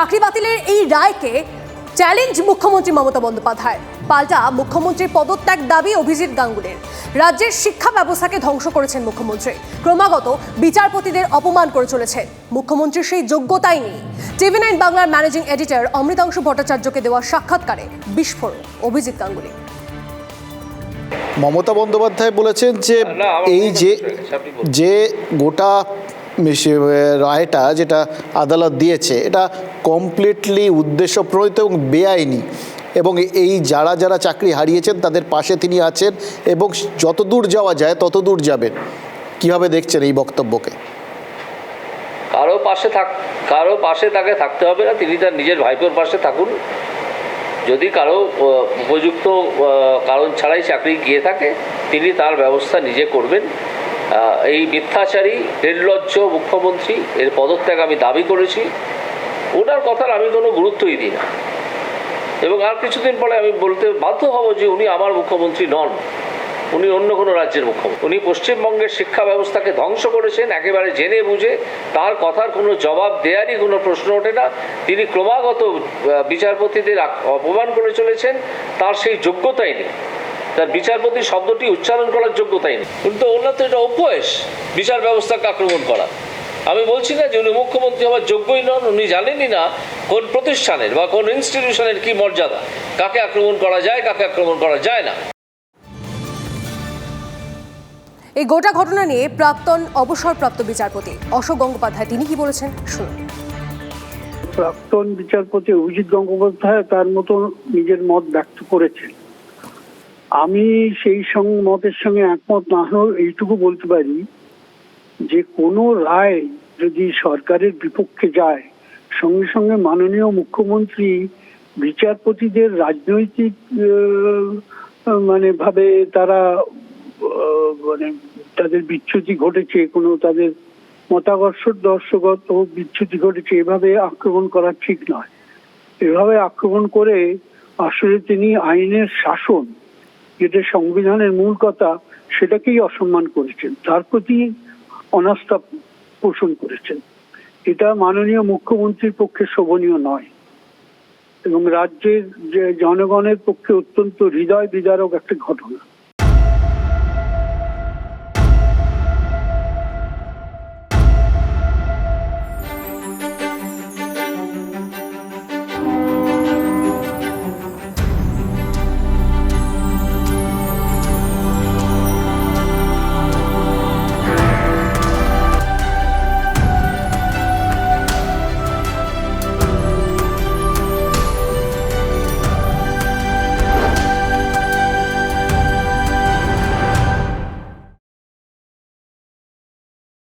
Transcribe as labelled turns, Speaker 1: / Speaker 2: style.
Speaker 1: চাকরি বাতিলের এই রায়কে চ্যালেঞ্জ মুখ্যমন্ত্রী মমতা বন্দ্যোপাধ্যায়। পাল্টা মুখ্যমন্ত্রীর পদত্যাগ দাবি অভিজিৎ গাঙ্গুলির। রাজ্যের শিক্ষা ব্যবস্থাকে ধ্বংস করেছেন মুখ্যমন্ত্রী। ক্রমাগত বিচারপতিদের অপমান করে চলেছেন মুখ্যমন্ত্রীর সেই যোগ্যতাই নেই। টিভি নাইন বাংলার ম্যানেজিং এডিটর অমৃতাংশ ভট্টাচার্যকে দেওয়া সাক্ষাৎকারে বিস্ফোরণ অভিজিৎ গাঙ্গুলি।
Speaker 2: মমতা বন্দ্যোপাধ্যায় বলেছেন যে এই যে। যে গোটা রায়টা যেটা আদালত দিয়েছে, এটা কমপ্লিটলি উদ্দেশ্যপ্রণীত এবং বেআইনি। এবং এই যারা যারা চাকরি হারিয়েছেন, তাদের পাশে তিনি আছেন এবং যত দূর যাওয়া যায় তত দূর যাবেন। কীভাবে দেখছেন এই বক্তব্যকে?
Speaker 3: কারও পাশে থাক, কারও পাশে তাকে থাকতে হবে না, তিনি তার নিজের ভাইপোর পাশে থাকুন। যদি কারও উপযুক্ত কারণ ছাড়াই চাকরি গিয়ে থাকে, তিনি তার ব্যবস্থা নিজে করবেন। এই মিথ্যাচারী, নির্লজ্জ মুখ্যমন্ত্রী, এর পদত্যাগ আমি দাবি করেছি। ওনার কথার আমি কোনো গুরুত্বই দিই না। এবং আর কিছুদিন পরে আমি বলতে বাধ্য হব যে উনি আমার মুখ্যমন্ত্রী নন। উনি অন্য কোনো রাজ্যের মুখ্যমন্ত্রী। উনি পশ্চিমবঙ্গের শিক্ষা ব্যবস্থাকে ধ্বংস করেছেন, একেবারে জেনে বুঝে। তার কথার কোনো জবাব দেয়ারই কোনো প্রশ্ন ওঠে না। তিনি ক্রমাগত বিচারপতিদের অপমান করে চলেছেন। তার সেই যোগ্যতাই নেই। তার বিচারপতি শব্দটি উচ্চারণ করার যোগ্যতাই নেই। কিন্তু ওনার তো এটা অভ্যাস বিচার ব্যবস্থাকে আক্রমণ করা। আমি বলছি না যে উনি মুখ্যমন্ত্রী হওয়ার যোগ্যই নন উনি জানেনই না কোন প্রতিষ্ঠানের বা কোন ইনস্টিটিউশনের কি মর্যাদা। কাকে আক্রমণ করা যায় কাকে আক্রমণ করা যায় না।
Speaker 1: এই গোটা ঘটনা নিয়ে প্রাক্তন অবসরপ্রাপ্ত বিচারপতি অশোক গঙ্গোপাধ্যায় তিনি কি বলেছেন? শুনুন।
Speaker 4: প্রাক্তন বিচারপতি অভিজিৎ গঙ্গোপাধ্যায় তার মতো নিজের মত ব্যক্ত করেছেন। আমি সেই মতের সঙ্গে একমত, না হলেও এইটুকু বলতে পারি যে কোনো রায় যদি সরকারের বিপক্ষে যায়, সঙ্গে সঙ্গে মাননীয় মুখ্যমন্ত্রী বিচারপতিদের রাজনৈতিক মানে ভাবে তারা মানে তাদের বিচ্যুতি ঘটেছে, কোনো তাদের মতাদর্শ দর্শগত বিচ্যুতি ঘটেছে, এভাবে আক্রমণ করা ঠিক নয়। এভাবে আক্রমণ করে আসলে তিনি আইনের শাসন যেটা সংবিধানের মূল কথা সেটাকেই অসম্মান করেছেন। তার প্রতি অনাস্থা পোষণ করেছেন। এটা মাননীয় মুখ্যমন্ত্রীর পক্ষে শোভনীয় নয় এবং রাজ্যের যে জনগণের পক্ষে অত্যন্ত হৃদয় বিদারক একটা ঘটনা।